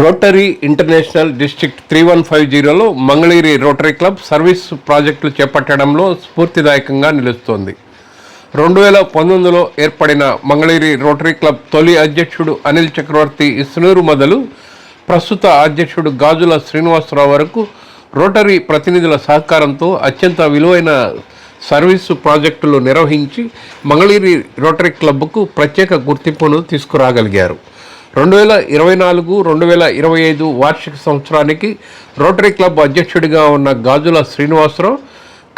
Rotary International District three one five జీరోలో Mangalagiri Rotary club service ప్రాజెక్టులు చేపట్టడంలో స్ఫూర్తిదాయకంగా నిలుస్తోంది. రెండు వేల పంతొమ్మిదిలో ఏర్పడిన మంగళగిరి రోటరీ క్లబ్ తొలి అధ్యక్షుడు అనిల్ చక్రవర్తి ఇస్నూరు మొదలు ప్రస్తుత అధ్యక్షుడు గాజుల శ్రీనివాసరావు వరకు రోటరీ ప్రతినిధుల సహకారంతో అత్యంత విలువైన సర్వీసు ప్రాజెక్టులు నిర్వహించి మంగళగిరి రోటరీ క్లబ్కు ప్రత్యేక గుర్తింపును తీసుకురాగలిగారు. రెండు వేల ఇరవై నాలుగు రెండు వేల ఇరవై ఐదు వార్షిక సంవత్సరానికి రోటరీ క్లబ్ అధ్యక్షుడిగా ఉన్న గాజుల శ్రీనివాసరావు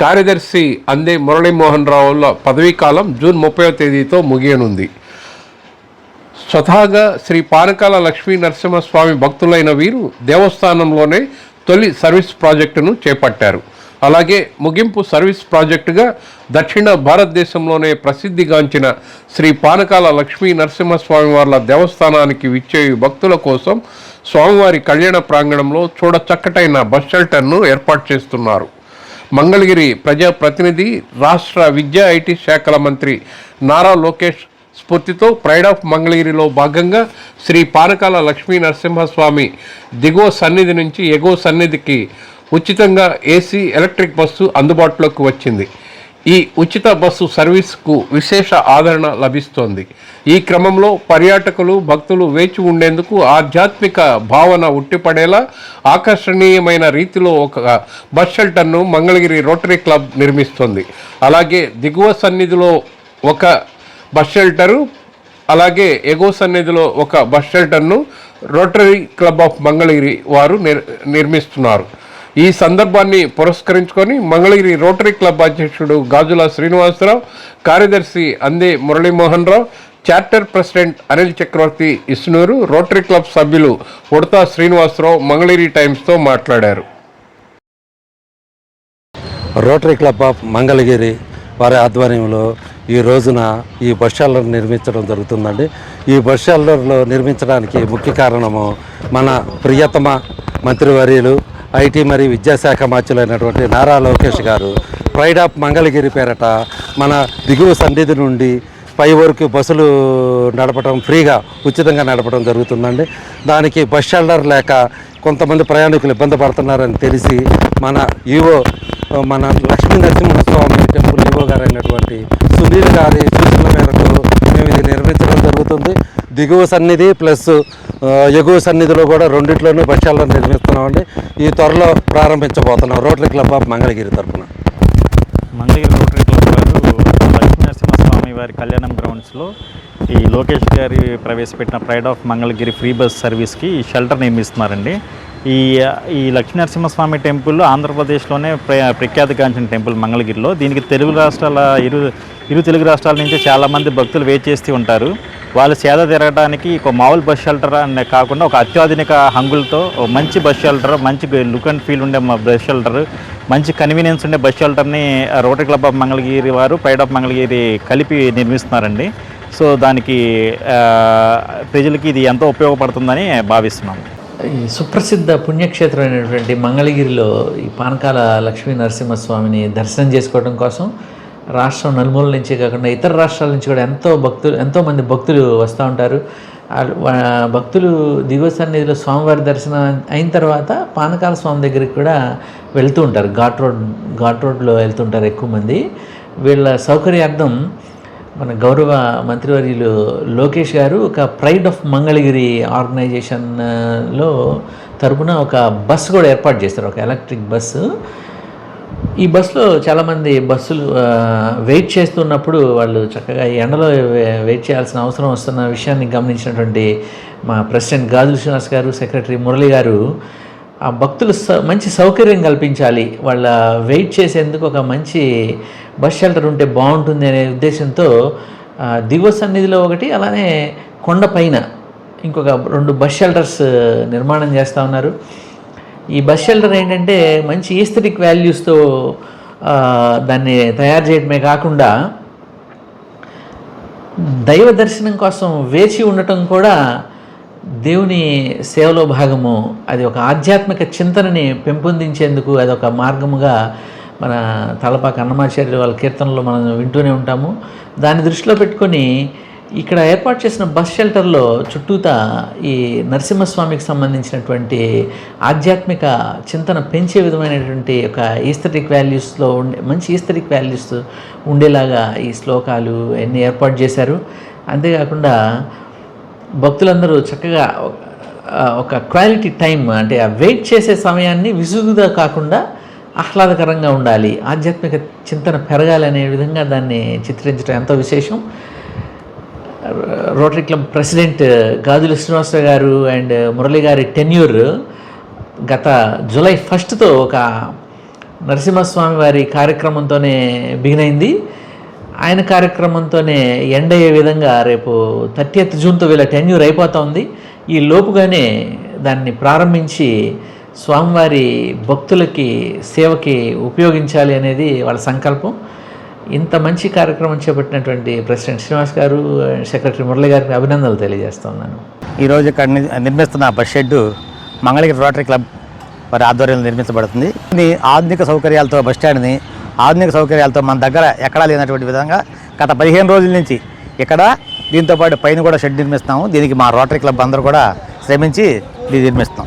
కార్యదర్శి అందే మురళీమోహన్ రావుల పదవీకాలం జూన్ ముప్పై తేదీతో ముగియనుంది. స్వతహాగా శ్రీ పానకాల లక్ష్మీ నరసింహస్వామి భక్తులైన వీరు దేవస్థానంలోనే తొలి సర్వీస్ ప్రాజెక్టును చేపట్టారు. అలాగే ముగింపు సర్వీస్ ప్రాజెక్టుగా దక్షిణ భారతదేశంలోనే ప్రసిద్ధిగాంచిన శ్రీ పానకాల లక్ష్మీ నరసింహస్వామి వార్ల దేవస్థానానికి విచ్చే భక్తుల కోసం స్వామివారి కళ్యాణ ప్రాంగణంలో చూడ చక్కటైన బస్ షెల్టర్ను ఏర్పాటు చేస్తున్నారు. మంగళగిరి ప్రజాప్రతినిధి రాష్ట్ర విద్యా ఐటీ శాఖల మంత్రి నారా లోకేష్ స్ఫూర్తితో ప్రైడ్ ఆఫ్ మంగళగిరిలో భాగంగా శ్రీ పానకాల లక్ష్మీ నరసింహస్వామి దిగువ సన్నిధి నుంచి ఎగువ సన్నిధికి ఉచితంగా ఏసీ ఎలక్ట్రిక్ బస్సు అందుబాటులోకి వచ్చింది. ఈ ఉచిత బస్సు సర్వీస్కు విశేష ఆదరణ లభిస్తోంది. ఈ క్రమంలో పర్యాటకులు భక్తులు వేచి ఉండేందుకు ఆధ్యాత్మిక భావన ఉట్టిపడేలా ఆకర్షణీయమైన రీతిలో ఒక బస్ షెల్టర్ను మంగళగిరి రోటరీ క్లబ్ నిర్మిస్తోంది. అలాగే దిగువ సన్నిధిలో ఒక బస్ షెల్టరు అలాగే ఎగువ సన్నిధిలో ఒక బస్ షెల్టర్ను రోటరీ క్లబ్ ఆఫ్ మంగళగిరి వారు నిర్ నిర్మిస్తున్నారు. ఈ సందర్భాన్ని పురస్కరించుకొని మంగళగిరి రోటరీ క్లబ్ అధ్యక్షుడు గాజుల శ్రీనివాసరావు కార్యదర్శి Ande Muralimohan Rao charter president Anil Chakravarthi Isnuru Rotary club సభ్యులు ఉడతా శ్రీనివాసరావు మంగళగిరి టైమ్స్తో మాట్లాడారు. రోటరీ క్లబ్ ఆఫ్ మంగళగిరి వారి ఆధ్వర్యంలో ఈ రోజున ఈ బస్ షెల్టర్ నిర్మించడం జరుగుతుందండి. ఈ బస్ షెల్టర్లో నిర్మించడానికి ముఖ్య కారణము మన ప్రియతమ మంత్రివర్యులు ఐటీ మరియు విద్యాశాఖ మంత్రులైనటువంటి నారా లోకేష్ గారు ప్రైడ్ ఆఫ్ మంగళగిరి పేరట మన దిగువ సన్నిధి నుండి పై వరకు బస్సులు నడపడం ఫ్రీగా ఉచితంగా నడపడం జరుగుతుందండి. దానికి బస్ షెల్టర్ లేక కొంతమంది ప్రయాణికులు ఇబ్బంది పడుతున్నారని తెలిసి మన ఈవో మన లక్ష్మీ నరసింహస్వామి టెంపుల్ ఈవో గారు అయినటువంటి సునీల్ గారి సూచనల మేరకు మేము ఇది నిర్మించడం జరుగుతుంది. దిగువ సన్నిధి ప్లస్ ఎగువ సన్నిధిలో కూడా రెండిట్లోనూ పక్షాలను నిర్మిస్తున్నామండి ఈ త్వరలో ప్రారంభించబోతున్నాం. రోటరీ క్లబ్ ఆఫ్ మంగళగిరి తరఫున మంగళగిరి రోటరీ క్లబ్ వారు లక్ష్మీనరసింహస్వామి వారి కళ్యాణం గ్రౌండ్స్లో ఈ లోకేష్ గారి ప్రవేశపెట్టిన pride of Mangalagiri free bus సర్వీస్కి ఈ షెల్టర్ నిర్మిస్తున్నారండి. ఈ ఈ లక్ష్మీ నరసింహస్వామి టెంపుల్ ఆంధ్రప్రదేశ్లోనే ప్ర ప్రఖ్యాతిగాంచిన టెంపుల్ మంగళగిరిలో. దీనికి తెలుగు రాష్ట్రాల ఇరు ఇరు తెలుగు రాష్ట్రాల నుంచి చాలామంది భక్తులు వెయిట్ చేస్తూ ఉంటారు. వాళ్ళు సేద తిరగడానికి ఒక మామూలు బస్ షెల్టర్ అనే కాకుండా ఒక అత్యాధునిక హంగులతో మంచి బస్ షెల్టర్ మంచి లుక్ అండ్ ఫీల్ ఉండే మా బస్ షెల్టర్ మంచి కన్వీనియన్స్ ఉండే బస్ షెల్టర్ని రోటరీ క్లబ్ ఆఫ్ మంగళగిరి వారు ప్రైడ్ ఆఫ్ మంగళగిరి కలిపి నిర్మిస్తున్నారండి. సో దానికి ప్రజలకి ఇది ఎంతో ఉపయోగపడుతుందని భావిస్తున్నాం. సుప్రసిద్ధ సుప్రసిద్ధ పుణ్యక్షేత్రమైనటువంటి మంగళగిరిలో ఈ పానకాల లక్ష్మీ నరసింహస్వామిని దర్శనం చేసుకోవడం కోసం రాష్ట్రం నలుమూలల నుంచే కాకుండా ఇతర రాష్ట్రాల నుంచి కూడా ఎంతో భక్తులు ఎంతోమంది భక్తులు వస్తూ ఉంటారు. భక్తులు దిగువ సన్నిధిలో స్వామివారి దర్శనం అయిన తర్వాత పానకాల స్వామి దగ్గరికి కూడా వెళ్తూ ఉంటారు. ఘాట్ రోడ్ ఘాట్ రోడ్లో వెళ్తుంటారు ఎక్కువ మంది. వీళ్ళ సౌకర్యార్థం మన గౌరవ మంత్రివర్యులు లోకేష్ గారు ఒక ప్రైడ్ ఆఫ్ మంగళగిరి ఆర్గనైజేషన్లో తరపున ఒక బస్సు కూడా ఏర్పాటు చేస్తారు. ఒక ఎలక్ట్రిక్ బస్సు. ఈ బస్సులో చాలామంది బస్సులు వెయిట్ చేస్తున్నప్పుడు వాళ్ళు చక్కగా ఈ ఎండలో వెయిట్ చేయాల్సిన అవసరం వస్తున్న విషయాన్ని గమనించినటువంటి మా ప్రెసిడెంట్ గాజుల శ్రీనివాస్ గారు సెక్రటరీ మురళి గారు ఆ భక్తులు మంచి సౌకర్యం కల్పించాలి. వాళ్ళ వెయిట్ చేసేందుకు ఒక మంచి బస్ షెల్టర్ ఉంటే బాగుంటుంది అనే ఉద్దేశంతో దిగువ సన్నిధిలో ఒకటి అలానే కొండపైన ఇంకొక రెండు బస్ షెల్టర్స్ నిర్మాణం చేస్తూ ఉన్నారు. ఈ బస్ షెల్టర్ ఏంటంటే మంచి ఈస్థెటిక్ వాల్యూస్తో దాన్ని తయారు చేయడమే కాకుండా దైవ దర్శనం కోసం వేచి ఉండటం కూడా దేవుని సేవలో భాగము. అది ఒక ఆధ్యాత్మిక చింతనని పెంపొందించేందుకు అది ఒక మార్గముగా మన తలపాక అన్నమాచార్యులు వాళ్ళ కీర్తనలో మనం వింటూనే ఉంటాము. దాన్ని దృష్టిలో పెట్టుకొని ఇక్కడ ఏర్పాటు చేసిన బస్ షెల్టర్లో చుట్టూతా ఈ నరసింహస్వామికి సంబంధించినటువంటి ఆధ్యాత్మిక చింతన పెంచే విధమైనటువంటి ఒక ఈస్థెటిక్ వాల్యూస్లో ఉండే మంచి ఈస్థెటిక్ వాల్యూస్ ఉండేలాగా ఈ శ్లోకాలు అన్నీ ఏర్పాటు చేశారు. అంతేకాకుండా భక్తులందరూ చక్కగా ఒక క్వాలిటీ టైం అంటే ఆ వెయిట్ చేసే సమయాన్ని విసుగుగా కాకుండా ఆహ్లాదకరంగా ఉండాలి. ఆధ్యాత్మిక చింతన పెరగాలనే విధంగా దాన్ని చిత్రించడం ఎంతో విశేషం. Rotary Club president Gajula Srinivasarao గారు అండ్ మురళి గారి టెన్యూర్ గత జూలై ఫస్ట్తో ఒక నరసింహస్వామి వారి కార్యక్రమంతోనే బిగిన్ అయింది ఆయన కార్యక్రమంతోనే ఎండ్ అయ్యే విధంగా రేపు థర్టీఎత్ జూన్తో వీళ్ళ టెన్యూర్ అయిపోతుంది ఈ లోపుగానే దాన్ని ప్రారంభించి స్వామివారి భక్తులకి సేవకి ఉపయోగించాలి అనేది వాళ్ళ సంకల్పం. ఇంత మంచి కార్యక్రమం చేపట్టినటువంటి ప్రెసిడెంట్ శ్రీనివాస్ గారు సెక్రటరీ మురళి గారికి అభినందనలు తెలియజేస్తున్నాను. ఈరోజు ఇక్కడ నిర్మిస్తున్న bus shed Mangalagiri Rotary Club వారి ఆధ్వర్యంలో నిర్మించబడుతుంది. ఇది ఆధునిక సౌకర్యాలతో బస్ స్టాండ్ని ఆధునిక సౌకర్యాలతో మన దగ్గర ఎక్కడా లేనటువంటి విధంగా గత పదిహేను రోజుల నుంచి ఇక్కడ దీంతో పాటు పైన కూడా షెడ్ నిర్మిస్తాము దీనికి మా రోటరీ క్లబ్ అందరూ కూడా శ్రమించి ఇది నిర్మిస్తాం